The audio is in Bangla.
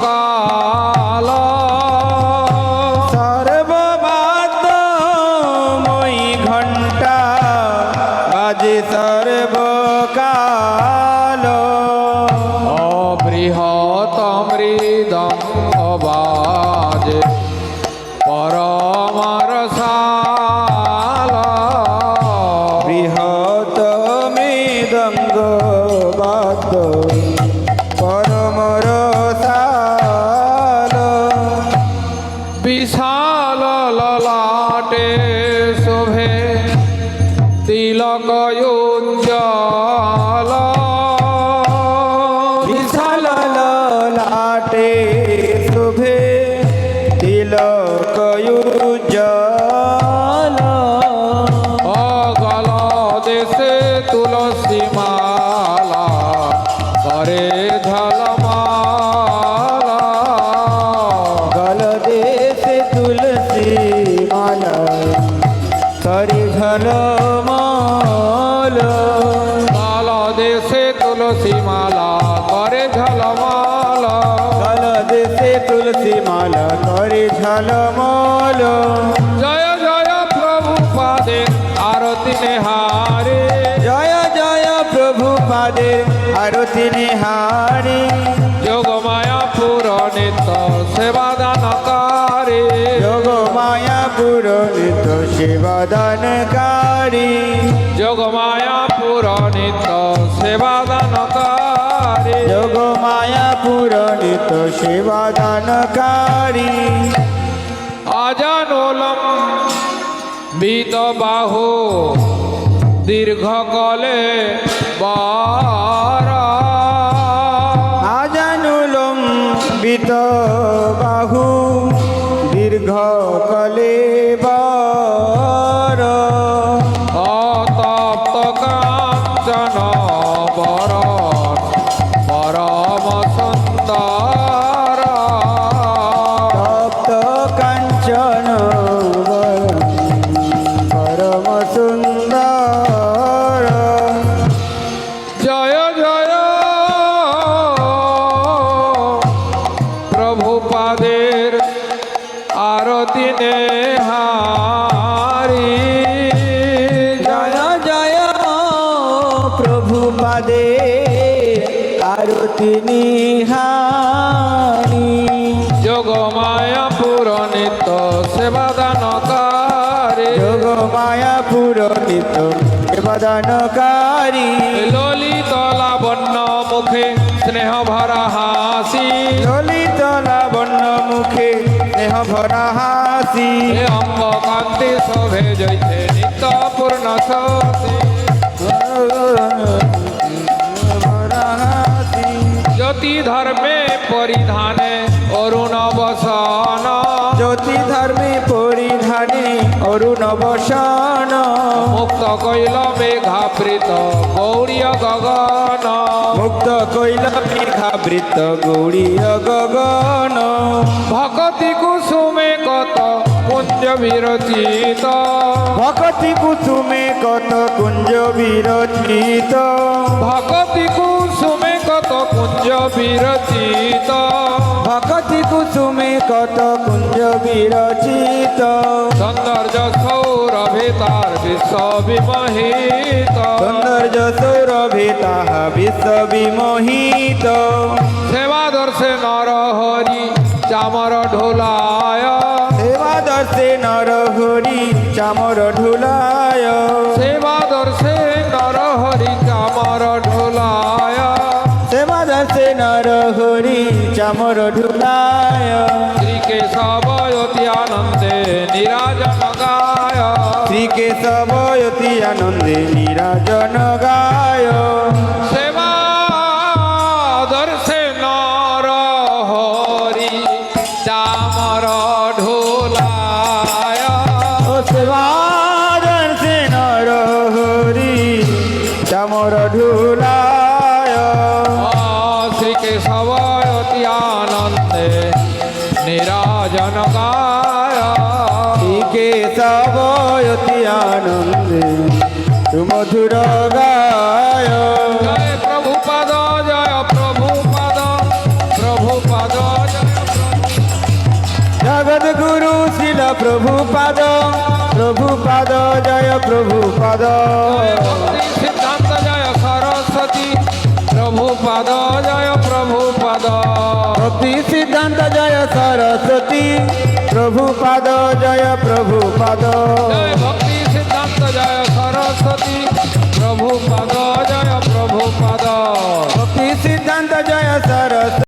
সকাল। সর্ববাদ ঘণ্টা বাজে সর্বকাল। অবৃহত মৃদম অবাজে পরমর সাল বৃহত মৃদঙ্গ বাদ্য ললাটে শোভে তিলক উজ্জ্বল বিশাল ললাটে শুভে তিলক উজ্জ্বল অগল দেশে তুলসী মালা দেশে তুলসী মালা করে ঝলমল। জয় জয় প্রভু পাদে আরতি নেহারে। জয় জয় প্রভু পাদে আরতি নিহারি। যোগ মায়া পুর নিত্য সেবা দানকারে যোগ মায়া পুরনিত সেবাদানকারী যোগ মায়া পুর নিত্য সেবা দানকারে যোগ মায়া পুরনিত সেবাদানকারী অজানোলম বিত বাহু দীর্ঘ কলে বারা কাঞ্চন পরম সুন্দর জয় জয়। প্রভু পাদের আরতি নেহারি জয় জয়, প্রভু পাদে আরতি নিহারি যোগ মায়া পুর নিত্য সেবা দানকারে যোগ মায়া পুরনিত সেবাদানকারী ললিত লাবণ্য মুখে স্নেহ ভরা হাসি। ললিত লাবণ্য মুখে স্নেহ ভরা হাসি। অম্ব কান্তি শোভে জৈতে নিত্য পূর্ণ সতী জ্যোতি ধর্মে পরিধানে অরুণ বসন জ্যোতি ধর্মে পরিধানে অরুণ বসন মুক্ত কৈল মেঘাবৃত গৌরীয় গগন। মুক্ত কৈল মেঘাবৃত গৌরীয় গগন। ভকতি কুসুমে কত কুঞ্জ বিরচিত। ভকতি কুসুমে কত কুঞ্জ বিরচিত। ভকতি কুসুমে কুঞ্জ বিরচিত। ভকতি কুসুমে কত কুঞ্জ বিরচিত। সৌন্দর্য সৌরভে তার বিশ্ব বিমোহিত। সৌন্দর্য সৌরভে তাহা বিশ্ব বিমোহিত। সেবা দর্শে নর হরি চামর ঢোলায়। সেবা দর্শে নর হরি চামর ঢুলায়। সেবা দর্শে নর হরি চামর হরি চামর ঢুলায় শ্রী কেশবয়তি আনন্দে নিরাজন গায়। শ্রী কেশবয়তি আনন্দে নিরাজন গায়। সেবা দর্শে নর হরি চামর ঢোলায়। ও সেবা দর্শে নর হরি চামর ঢুলায়। নিরাজন গায় শ্রী কেশবয়তি আনন্দে সুমধুর গায় জয় প্রভু পদ জয় প্রভু পদ প্রভু পদ জগদ গুরু শিল প্রভু পাদ প্রভু পাদ জয় প্রভু পাদ সিদ্ধান্ত জয় সরস্বতী প্রভু পদ জয় প্রভু পদ ভক্তি সিদ্ধান্ত জয় সরস্বতী প্রভু পাদ জয় প্রভু পাদ জয় ভক্তি সিদ্ধান্ত জয় সরস্বতী প্রভু পদ জয় প্রভু পদ ভক্তি সিদ্ধান্ত জয় সরস্বতী